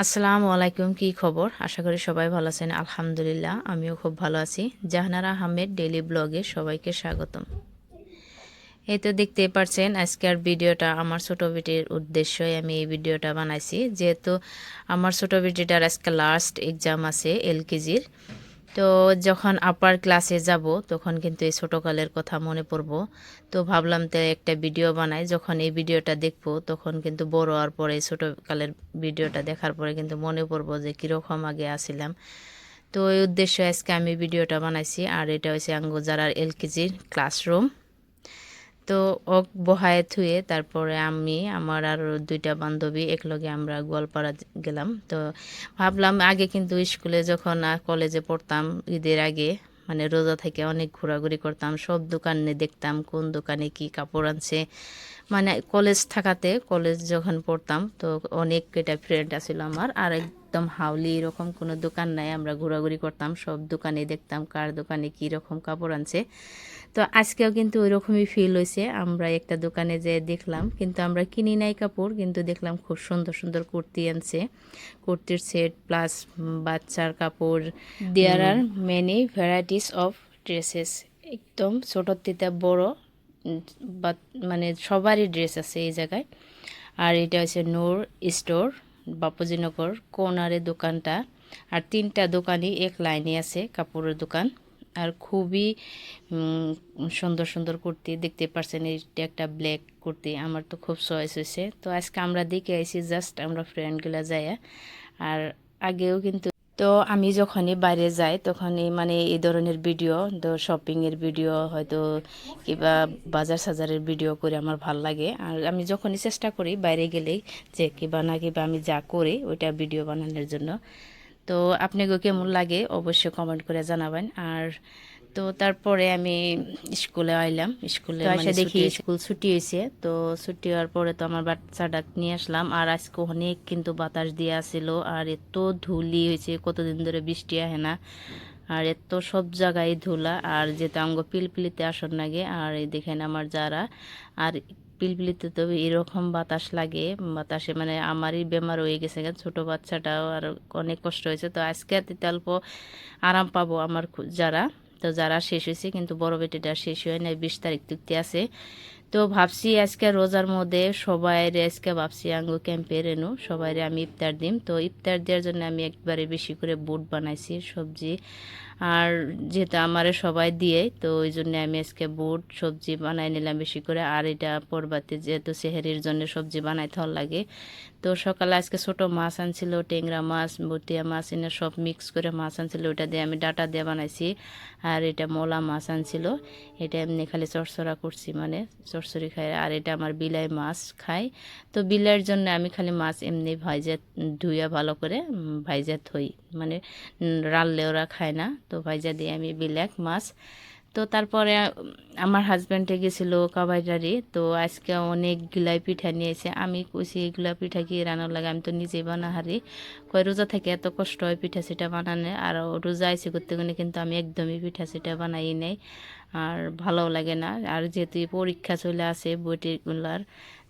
আসসালামু আলাইকুম, কি খবর? আশা করি সবাই ভালো আছেন। আলহামদুলিল্লাহ, আমিও খুব ভালো আছি। জাহানার আহমেদ ডেলি ব্লগে সবাইকে স্বাগতম। এই তো দেখতে পারছেন, আজকের ভিডিওটা আমার ছোট বেটির উদ্দেশ্যই আমি এই ভিডিওটা বানাইছি। যেহেতু আমার ছোট বেটিটার আজকে লাস্ট এক্সাম আছে এলকেজির তো যখন আপার ক্লাসে যাব, তখন কিন্তু এই ছোটোকালের কথা মনে পড়ব। তো ভাবলাম তো একটা ভিডিও বানাই। যখন এই ভিডিওটা দেখব, তখন কিন্তু বড় হওয়ার পরে এই ছোটোকালের ভিডিওটা দেখার পরে কিন্তু মনে পড়ব যে কীরকম আগে আসিলাম। তো এই উদ্দেশ্যে আজকে আমি ভিডিওটা বানাইছি, আর এটা হচ্ছে আঙ্গুজারার এলকেজির ক্লাসরুম তো ওক বহায় থুয়ে তারপরে আমি, আমার আর দুইটা বান্ধবী, একলগে আমরা গোয়ালপাড়া গেলাম। তো ভাবলাম আগে কিন্তু স্কুলে যখন কলেজে পড়তাম, ঈদের আগে মানে রোজা থেকে অনেক ঘোরাঘুরি করতাম, সব দোকানে দেখতাম কোন দোকানে কি কাপড় আনছে। মানে কলেজ থাকাতে কলেজ যখন পড়তাম, তো অনেক এটা ফ্রেন্ড আছিল আমার। আর একদম হাউলি এরকম কোনো দোকান নাই আমরা ঘোরাঘুরি করতাম সব দোকানে দেখতাম কার দোকানে কী রকম কাপড় আনছে। তো আজকেও কিন্তু ওই রকমই ফিল হয়েছে আমরা একটা দোকানে যেয়ে দেখলাম কিন্তু আমরা কিনি নাই কাপড় কিন্তু দেখলাম খুব সুন্দর সুন্দর কুর্তি আনছে। কুর্তির সেট প্লাস বাচ্চার কাপড় there are many varieties of dresses একদম ছোটোর থেকে বড় বা মানে সবারই ড্রেস আছে এই জায়গায়। আর এটা হচ্ছে নূর স্টোর বাপুজিনগর কোনারে দোকানটা। আর তিনটা দোকানই এক লাইনে আছে, কাপড়ের দোকান। আর খুবই সুন্দর সুন্দর কুর্তি দেখতে পারছেন, এইটা একটা ব্ল্যাক কুর্তি। আমার তো খুব চয়েস হয়েছে। তো আজকে আমরা দেখে আইসি জাস্ট আমরা ফ্রেন্ডগুলো যাইয়া। আর আগেও কিন্তু তো আমি যখনই বাইরে যাই, তখনই মানে এই ধরনের ভিডিও, তো শপিংয়ের ভিডিও, হয়তো কিবা বাজার সাজারের ভিডিও করে আমার ভালো লাগে। আর আমি যখনই চেষ্টা করি বাইরে গেলেই যে কিবা না কিবা আমি যা করি, ওইটা ভিডিও বানানোর জন্য। তো আপনি কেমন লাগে অবশ্যই কমেন্ট করে জানাবেন। আর তো তারপরে আমি স্কুলে আইলাম। স্কুলে এসে দেখি স্কুল ছুটি হয়েছে তো ছুটি হওয়ার পরে তো আমার বাচ্চাটা নিয়ে আসলাম। আর আজকে অনেক কিন্তু বাতাস দিয়ে আসছিল আর এত ধুলি হয়েছে কতদিন ধরে বৃষ্টি আহে না। আর এত সব জায়গায় ধুলা আর যেহেতু আঙ্গ পিলপিলিতে আসন লাগে আর এই দেখেন আমার যারা। আর পিলপিলিতে তো এরকম বাতাস লাগে বাতাসে মানে আমারই বেমার হয়ে গেছে ছোট বাচ্চাটাও আর অনেক কষ্ট হয়েছে। তো আজকে অল্প আরাম পাবো আমার যারা। তো যারা শেষ হয়েছে কিন্তু বড় বেটিটা শেষ হয় নাই বিশ তারিখ চুক্তি আছে। তো ভাবছি আজকে রোজার মধ্যে সবাই আজকে ভাবছি আঙ্গু ক্যাম্পে রেনু সবাই আমি ইফতার দিম। তো ইফতার দেওয়ার জন্য আমি একবারে বেশি করে বুট বানাইছি, সবজি। আর যেহেতু আমার সবাই দিয়ে, তো ওই জন্য আমি আজকে বুট, সবজি বানাই নিলাম বেশি করে। আর এটা পরবাতে যেহেতু সেহেরির জন্য সবজি বানাইতে হল লাগে। তো সকালে আজকে ছোট মাছ আনছিল টেংরা মাছ, বটিয়া মাছ, এনে সব মিক্স করে মাছ আনছিল। ওটা দিয়ে আমি ডাটা দিয়ে বানাইছি। আর এটা মোলা মাছ আনছিল। এটা এমনি খালি চরচরা করছি মানে চরচরি খাই আর এটা আমার বিলাই মাছ খাই। তো বিলাইয়ের জন্য আমি খালি মাছ এমনি ভাইজা ধুইয়া ভালো করে ভাইজা থই মানে রাললে ওরা খায় না। তো ভাইজা দিয়ে আমি বিলাক মাছ তো তারপরে আমার হাজব্যান্ডে গেছিল কাবাইডারি। তো আজকে অনেক গিলাই পিঠা নিয়েছে। আমি কইছি এগুলা পিঠা কি রান্নার লাগে? আমি তো নিজেই বানাহারি। কয়, রোজা থেকে এত কষ্ট হয় পিঠা সেটা বানানো। আর রোজা আইসি করতে গেলে কিন্তু আমি একদমই পিঠা সেটা বানাই নেই। আর ভালো লাগে না। আর যেহেতু পরীক্ষা চলে আসে বইটিগুলার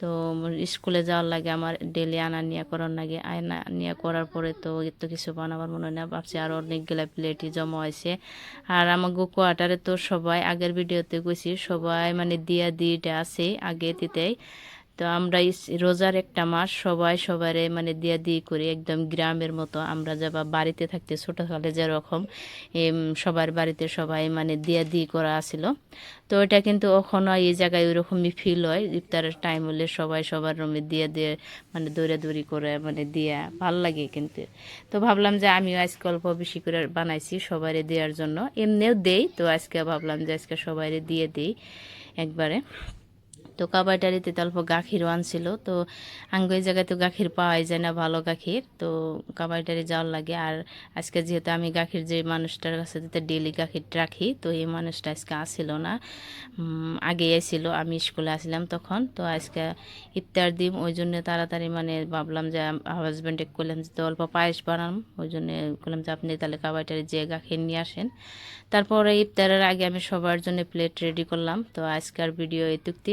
তো স্কুলে যাওয়ার লাগে আমার ডেলি আনা নিয়ে করার লাগে, আয়না নিয়ে করার পরে তো এত কিছু বানাবার মনে না, ভাবছি আর অনেকগুলা প্লেটই জমা হয়েছে। আর আমার গো কোয়ার্টারে তো সবাই আগের ভিডিওতে গেছি সবাই মানে দিয়া দিটা আছে আগে দিতেই। তো আমরা রোজার একটা মাস সবাই সবারে মানে দিয়া দিয়ে করি, একদম গ্রামের মতো। আমরা যাবা বাড়িতে থাকতে ছোটোকালে যেরকম সবার বাড়িতে সবাই মানে দিয়া দিয়ে করা আসিল তো এটা কিন্তু ওখানে এই জায়গায় ওইরকমই ফিল হয়। ইফতারের টাইম হলে সবাই সবার রুমে দিয়ে দিয়ে মানে দৌড়ে দৌড়ি করে মানে দিয়া, ভালো লাগে কিন্তু। তো ভাবলাম যে আমিও আজকে অল্প বেশি করে বানাইছি সবাই দেওয়ার জন্য। এমনিও দেই, তো আজকে ভাবলাম যে আজকে সবাই দিয়ে দিই একবারে। তো কাবাইটারিতে অল্প গাখিরও আনছিল তো আঙ্গ এই জায়গায় তো গাখির পাওয়াই যায় না ভালো গাখির। তো কাবাইটারি যাওয়ার লাগে। আর আজকে যেহেতু আমি গাখির যে মানুষটার কাছে ডেলি গাখির রাখি, তো এই মানুষটা আজকে আসছিল না। আগে এসেছিল আমি স্কুলে আসলাম তখন। তো আজকে ইফতার দিম, ওই জন্য তাড়াতাড়ি মানে ভাবলাম যে হাজব্যান্ডে করলাম যে তো অল্প পায়েস বানাম। ওই জন্য করলাম যে আপনি তাহলে কাবাইটারি যে গাখির নিয়ে আসেন। তারপরে ইফতারের আগে আমি সবার জন্য প্লেট রেডি করলাম। তো আজকের ভিডিও এতুক্তি